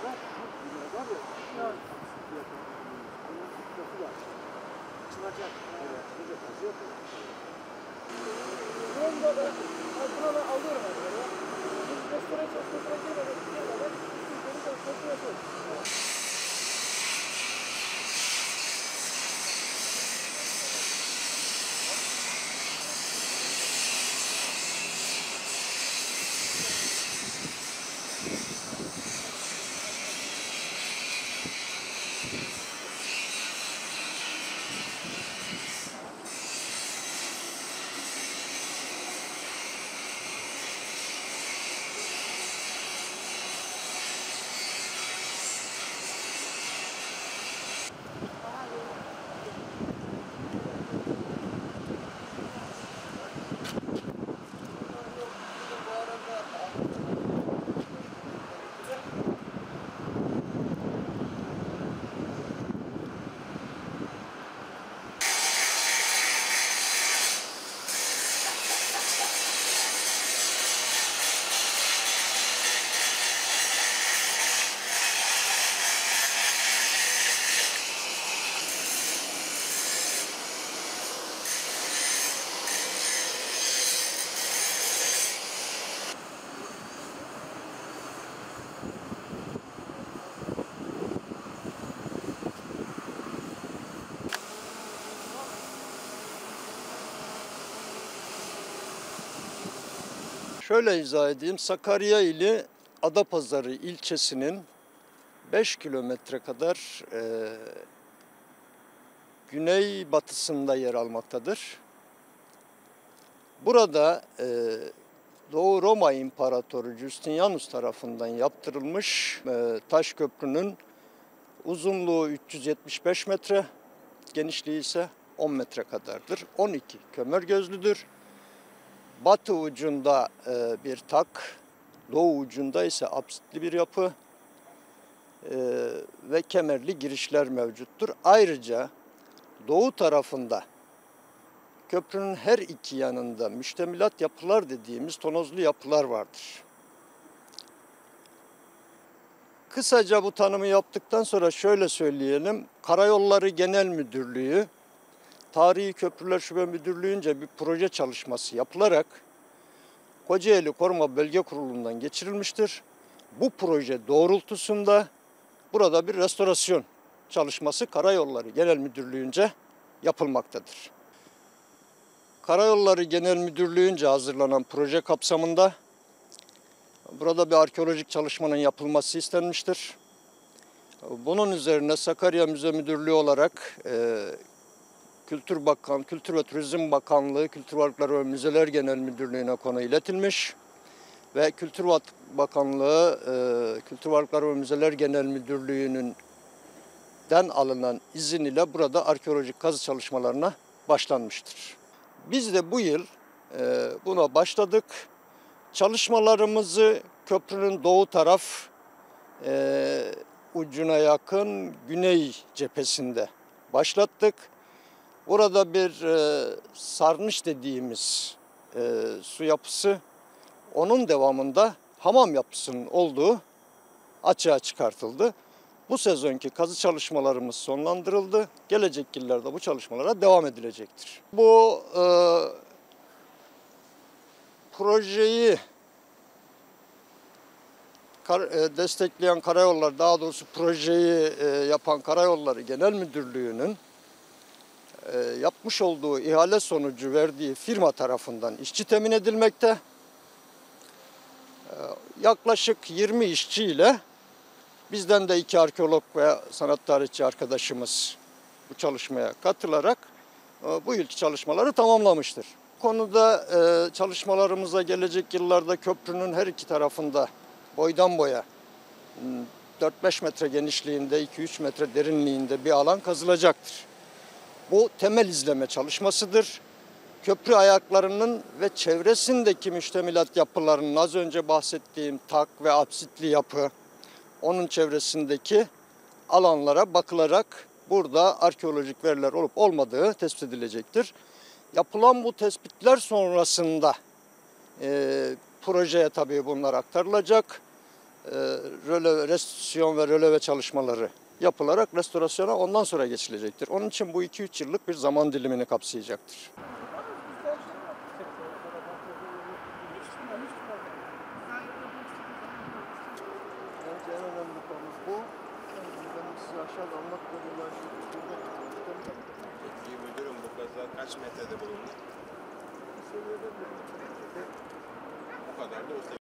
kadar var ya. Şuna Onun tutması var. Açılacak. Evet. Burada kazı yapıyor. Bunda da altına da alıyorum Şöyle izah edeyim. Sakarya ili Adapazarı ilçesinin 5 kilometre kadar e, güney batısında yer almaktadır. Burada e, Doğu Roma İmparatoru Justinianus tarafından yaptırılmış e, taş köprünün uzunluğu 375 metre, genişliği ise 10 metre kadardır. 12 kömür gözlüdür. Batı ucunda e, bir tak, doğu ucunda ise apsitli bir yapı e, ve kemerli girişler mevcuttur. Ayrıca doğu tarafında köprünün her iki yanında müştemilat yapılar dediğimiz tonozlu yapılar vardır. Kısaca bu tanımı yaptıktan sonra şöyle söyleyelim. Karayolları Genel Müdürlüğü Tarihi Köprüler Şube Müdürlüğü'nce bir proje çalışması yapılarak Kocaeli Koruma Bölge Kurulu'ndan geçirilmiştir. Bu proje doğrultusunda burada bir restorasyon çalışması Karayolları Genel Müdürlüğü'nce yapılmaktadır. Karayolları Genel Müdürlüğü'nce hazırlanan proje kapsamında burada bir arkeolojik çalışmanın yapılması istenmiştir. Bunun üzerine Sakarya Müze Müdürlüğü olarak e, Kültür Bakan, Kültür ve Turizm Bakanlığı, Kültür Varlıkları ve Müzeler Genel Müdürlüğü'ne konu iletilmiş ve Kültür Bakanlığı, e, Kültür Varlıkları ve Müzeler Genel Müdürlüğü'nün den alınan izin ile burada arkeolojik kazı çalışmalarına başlanmıştır. Biz de bu yıl e, buna başladık. Çalışmalarımızı köprünün doğu taraf e, ucuna yakın güney cephesinde başlattık. Burada bir e, sarnıç dediğimiz e, su yapısı, onun devamında hamam yapısının olduğu açığa çıkartıldı. Bu sezonki kazı çalışmalarımız sonlandırıldı. Gelecek yıllarda bu çalışmalara devam edilecektir. Bu e, projeyi kar, e, destekleyen karayollar, daha doğrusu projeyi e, yapan Karayolları Genel Müdürlüğü'nün yapmış olduğu ihale sonucu verdiği firma tarafından işçi temin edilmekte. E, yaklaşık 20 işçi ile bizden de iki arkeolog ve sanat tarihçi arkadaşımız bu çalışmaya katılarak e, bu yılki çalışmaları tamamlamıştır. Konuda e, çalışmalarımıza gelecek yıllarda köprünün her iki tarafında boydan boya 4-5 metre genişliğinde, 2-3 metre derinliğinde bir alan kazılacaktır. Bu temel izleme çalışmasıdır. Köprü ayaklarının ve çevresindeki müştemilat yapılarının az önce bahsettiğim tak ve apsitli yapı, onun çevresindeki alanlara bakılarak burada arkeolojik veriler olup olmadığı tespit edilecektir. Yapılan bu tespitler sonrasında e, projeye tabii bunlar aktarılacak. röle, restorasyon ve röleve çalışmaları yapılarak restorasyona ondan sonra geçilecektir. Onun için bu 2-3 yıllık bir zaman dilimini kapsayacaktır. Peki müdürüm bu kaza kaç metrede bulundu? Bu kadar da